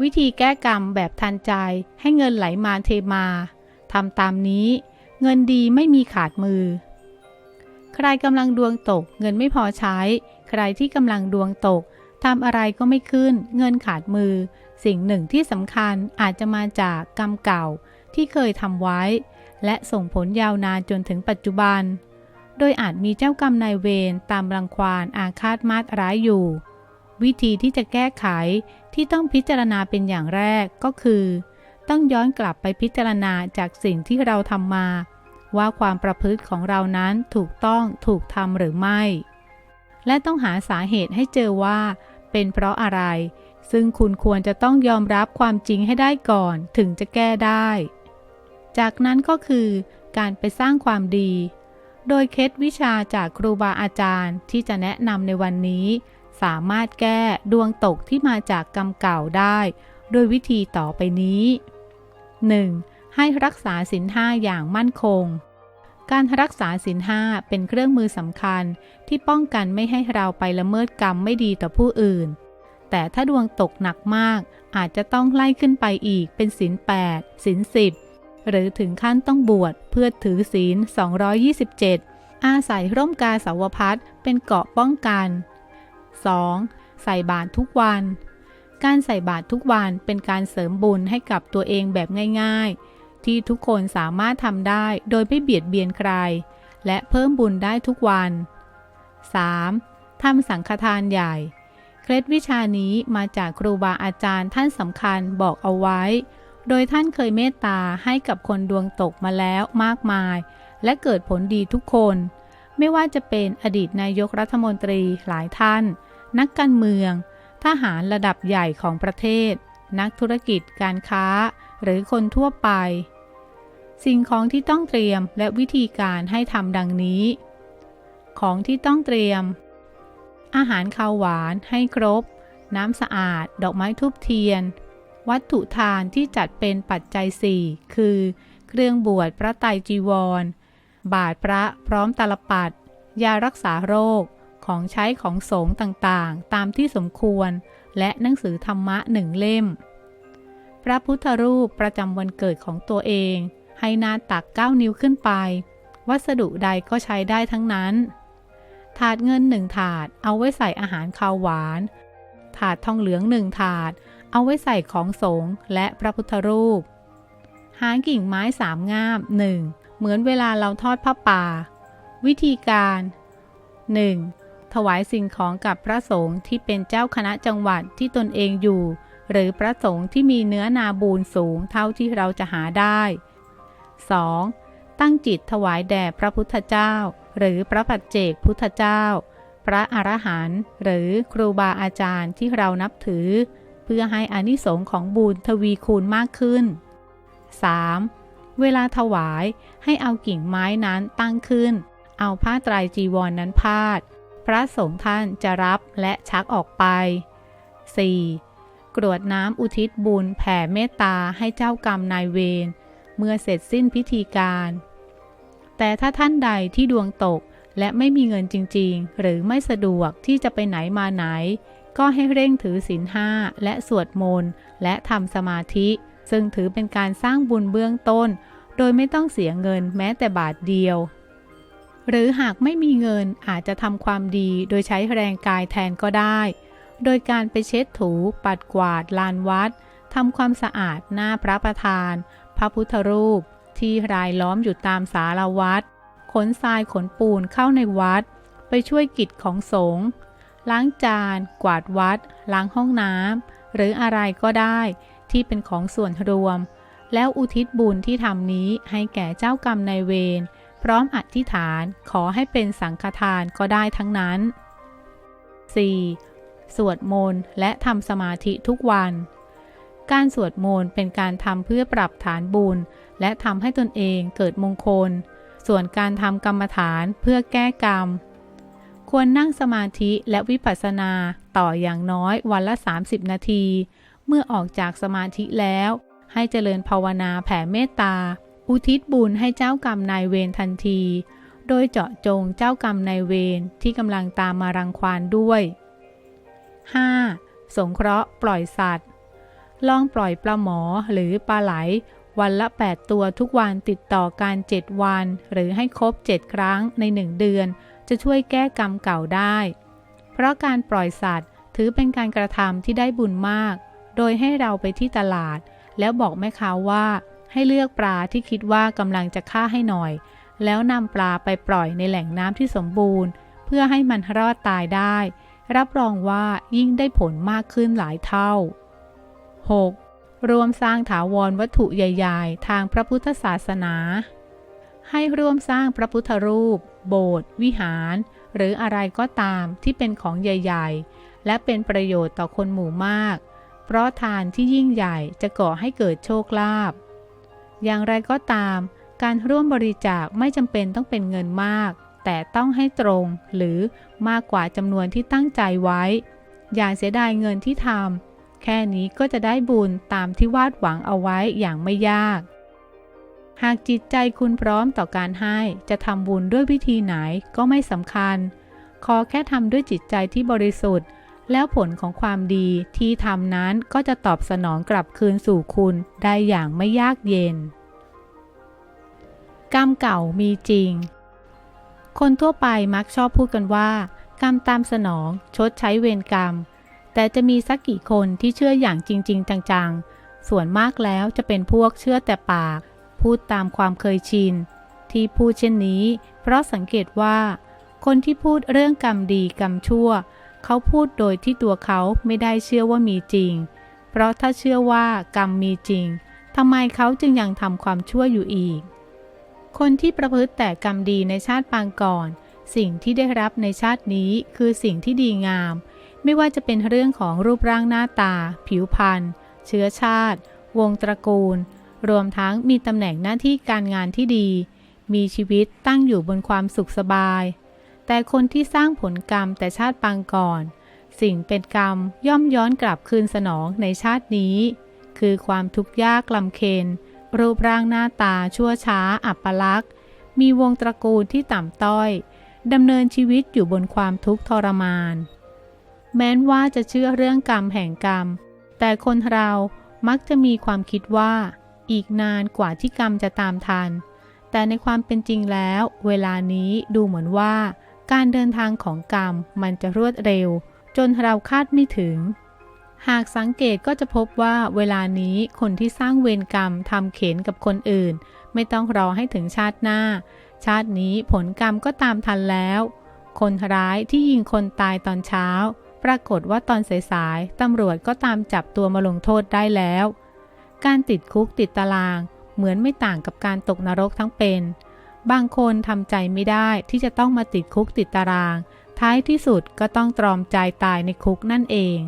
วิธีแก้กรรมแบบทันใจให้เงินไหลมาเทมาทำตามนี้ เงินดีไม่มีขาดมือ ใครกำลังดวงตก เงินไม่พอใช้ ใครที่กำลังดวงตกทำอะไรก็ไม่ขึ้น เงินขาดมือ สิ่งหนึ่งที่สำคัญอาจจะมาจากกรรมเก่าที่เคยทำไว้ และส่งผลยาวนานจนถึงปัจจุบัน โดยอาจมีเจ้ากรรมนายเวรตามรังควานอาฆาตมาตร้ายอยู่ วิธีที่จะแก้ไขที่ต้องพิจารณาเป็นอย่างแรกก็คือ ต้องย้อนกลับไปพิจารณาจากสิ่งที่เราทำมา ว่าความประพฤติของเรานั้นถูกต้องถูกทำหรือไม่ และต้องหาสาเหตุให้เจอว่า เป็นเพราะอะไร ซึ่งคุณควรจะต้องยอมรับความจริงให้ได้ก่อนถึงจะแก้ได้ จากนั้นก็คือการไปสร้างความดี โดยเคล็ดวิชาจากครูบาอาจารย์ที่จะแนะนำในวันนี้ สามารถแก้ดวงตกที่มาจากกรรมเก่าได้โดยวิธีต่อไปนี้ 1. ให้รักษาศีลห้าอย่างมั่นคง การรักษาศีลห้าเป็นเครื่องมือสำคัญที่ป้องกันไม่ให้เราไปละเมิดกรรมไม่ดีต่อผู้อื่น แต่ถ้าดวงตกหนักมาก อาจจะต้องไล่ขึ้นไปอีกเป็นศีล8ศีล10 หรือถึงขั้นต้องบวชเพื่อถือศีล 227 อาศัยร่มกาสาวพัดเป็นเกาะป้องกัน 2. ใส่บาตรทุกวัน การใส่บาตรทุกวันเป็นการเสริมบุญให้กับตัวเองแบบง่ายๆ ที่ทุกคนสามารถทำได้โดยไม่เบียดเบียนใคร และเพิ่มบุญได้ทุกวัน 3. ทำสังฆทานใหญ่ เคล็ดวิชานี้มาจากครูบาอาจารย์ท่านสำคัญบอกเอาไว้ โดยท่านเคยเมตตาให้กับคนดวงตกมาแล้วมากมาย และเกิดผลดีทุกคน ไม่ว่าจะเป็นอดีตนายกรัฐมนตรีหลายท่าน นักการเมือง ทหารระดับใหญ่ของประเทศ นักธุรกิจการค้า หรือคนทั่วไป สิ่งของที่ต้องเตรียมและวิธีการให้ทำดังนี้ ของที่ต้องเตรียม อาหารข้าวหวานให้ครบ น้ำสะอาด ดอกไม้ทูบเทียน วัตถุทานที่จัดเป็นปัจจัยสี่คือ เครื่องบวชพระไตรจีวร บาทพระพร้อมตาลปัด ยารักษาโรค ของใช้ของสงฆ์ต่างๆ ตามที่สมควร และหนังสือธรรมะหนึ่งเล่ม พระพุทธรูปประจำวันเกิดของตัวเอง ให้หนาตัก 9 นิ้วขึ้นไป วัสดุใดก็ใช้ได้ทั้งนั้น ถาดเงินหนึ่งถาดเอาไว้ใส่อาหารข้าวหวาน ถาดทองเหลืองหนึ่งถาด เอาไว้ใส่ของสงฆ์และพระพุทธรูป หางกิ่งไม้สามง่ามหนึ่ง เหมือนเวลาเราทอดผ้าป่า วิธีการ 1. ถวายสิ่งของกับพระสงฆ์ที่เป็นเจ้าคณะจังหวัดที่ตนเองอยู่ หรือพระสงฆ์ที่มีเนื้อนาบูนสูงเท่าที่เราจะหาได้ 2. ตั้งจิตถวายแด่พระพุทธเจ้า หรือพระปัจเจกพุทธเจ้า พระอรหันต์หรือครูบาอาจารย์ที่เรานับถือ เพื่อให้อานิสงส์ของบุญทวีคูณมากขึ้น 3. เวลาถวายให้เอากิ่งไม้นั้นตั้งขึ้น เอาผ้าไตรจีวรนนั้นพาด พระสงฆ์ท่านจะรับและชักออกไป 4. กรวดน้ำอุทิศบุญแผ่เมตตาให้เจ้ากรรมนายเวร เมื่อเสร็จสิ้นพิธีการ แต่ถ้าท่านใดที่ดวงตกและไม่มีเงินจริง ๆ หรือไม่สะดวกที่จะไปไหนมาไหน ก็ให้เร่งถือศีลห้าและสวดมนต์และทำสมาธิ ซึ่งถือเป็นการสร้างบุญเบื้องต้น โดยไม่ต้องเสียเงินแม้แต่บาทเดียว หรือหากไม่มีเงินอาจจะทำความดีโดยใช้แรงกายแทนก็ได้ โดยการไปเช็ดถู ปัดกวาดลานวัดทำความสะอาดหน้าพระประธาน พระพุทธรูป ที่รายล้อมอยู่ตามสารวัดขนทรายขนปูนเข้าในวัด ไปช่วยกิจของสงฆ์ล้างจาน กวาดวัด ล้างห้องน้ำหรืออะไรก็ได้ ที่เป็นของส่วนรวม แล้วอุทิศบุญที่ทำนี้ให้แก่เจ้ากรรมนายเวรพร้อมอธิษฐานขอให้เป็นสังฆทานก็ได้ทั้งนั้น 4. สวดมนต์และทำสมาธิทุกวัน การสวดมนต์เป็นการทำเพื่อปรับฐานบุญ และทำให้ตนเองเกิดมงคล ส่วนการทำกรรมฐานเพื่อแก้กรรม ควรนั่งสมาธิและวิปัสสนาต่ออย่างน้อยวันละ 30 นาที เมื่อออกจากสมาธิแล้ว ให้เจริญภาวนาแผ่เมตตา อุทิศบุญให้เจ้ากรรมนายเวรทันที โดยเจาะจงเจ้ากรรมนายเวรที่กำลังตามมารังควานด้วย 5. สงเคราะห์ปล่อยสัตว์ ลองปล่อยปลาหมอหรือปลาไหล วันละ 8 ตัวทุกวันติดต่อกัน7วัน หรือให้ครบ 7 ครั้งใน 1 เดือน จะช่วยแก้กรรมเก่าได้ เพราะการปล่อยสัตว์ถือเป็นการกระทำที่ได้บุญมาก โดยให้เราไปที่ตลาด แล้วบอกแม่ค้าว่าให้เลือกปลาที่คิดว่ากำลังจะฆ่าให้หน่อย แล้วนำปลาไปปล่อยในแหล่งน้ำที่สมบูรณ์ เพื่อให้มันรอดตายได้ รับรองว่ายิ่งได้ผลมากขึ้นหลายเท่า 6. รวมสร้างถาวรวัตถุใหญ่ๆ ทางพระพุทธศาสนา ให้ร่วมสร้างพระพุทธรูป โบสถ์วิหาร หรืออะไรก็ตามที่เป็นของใหญ่ ๆ และเป็นประโยชน์ต่อคนหมู่มาก ราะทานที่ยิ่งใหญ่จะก่อให้เกิดโชคลาภ อย่างไรก็ตาม การร่วมบริจาคไม่จำเป็นต้องเป็นเงินมาก แต่ต้องให้ตรงหรือมากกว่าจำนวนที่ตั้งใจไว้ อย่าเสียดายเงินที่ทำแค่นี้ก็จะได้บุญตามที่วาดหวังเอาไว้อย่างไม่ยาก หากจิตใจคุณพร้อมต่อการให้จะทำบุญด้วยวิธีไหนก็ไม่สำคัญ ขอแค่ทำด้วยจิตใจที่บริสุทธิ์ แล้วผลของความดีที่ทำนั้นก็จะตอบสนองกลับคืนสู่คุณได้อย่างไม่ยากเย็น กรรมเก่ามีจริง คนทั่วไปมักชอบพูดกันว่า กรรมตามสนองชดใช้เวรกรรม แต่จะมีสักกี่คนที่เชื่ออย่างจริง ๆ จังๆ ส่วนมากแล้วจะเป็นพวกเชื่อแต่ปาก พูดตามความเคยชิน ที่พูดเช่นนี้ เพราะสังเกตว่า คนที่พูดเรื่องกรรมดีกรรมชั่ว เขาพูดโดยที่ตัวเขาไม่ได้เชื่อว่ามีจริง เพราะถ้าเชื่อว่ากรรมมีจริงทำไมเขาจึงยังทำความชั่วอยู่อีก คนที่ประพฤติแต่กรรมดีในชาติปางก่อน สิ่งที่ได้รับในชาตินี้คือสิ่งที่ดีงาม ไม่ว่าจะเป็นเรื่องของรูปร่างหน้าตา ผิวพรรณเชื้อชาติ วงตระกูล รวมทั้งมีตำแหน่งหน้าที่การงานที่ดี มีชีวิตตั้งอยู่บนความสุขสบาย แต่คนที่สร้างผลกรรมแต่ชาติปางก่อน สิ่งเป็นกรรมย่อมย้อนกลับคืนสนองในชาตินี้ คือความทุกข์ยากลำเค็ญรูปร่างหน้าตาชั่วช้าอัปลักษณ์มีวงตระกูลที่ต่ำต้อยดำเนินชีวิตอยู่บนความทุกข์ทรมาน แม้นว่าจะเชื่อเรื่องกรรมแห่งกรรม แต่คนเรามักจะมีความคิดว่า อีกนานกว่าที่กรรมจะตามทัน แต่ในความเป็นจริงแล้ว เวลานี้ดูเหมือนว่า การเดินทางของกรรมมันจะรวดเร็ว จนเราคาดไม่ถึง หากสังเกตก็จะพบว่าเวลานี้คนที่สร้างเวรกรรมทำเข็นกับคนอื่น ไม่ต้องรอให้ถึงชาติหน้า ชาตินี้ผลกรรมก็ตามทันแล้ว คนร้ายที่ยิงคนตายตอนเช้า ปรากฏว่าตอนสายๆตำรวจก็ตามจับตัวมาลงโทษได้แล้ว การติดคุกติดตาราง เหมือนไม่ต่างกับการตกนรกทั้งเป็น บางคนทำใจไม่ได้ที่จะต้องมาติดคุกติดตาราง ท้ายที่สุดก็ต้องตรอมใจตายในคุกนั่นเอง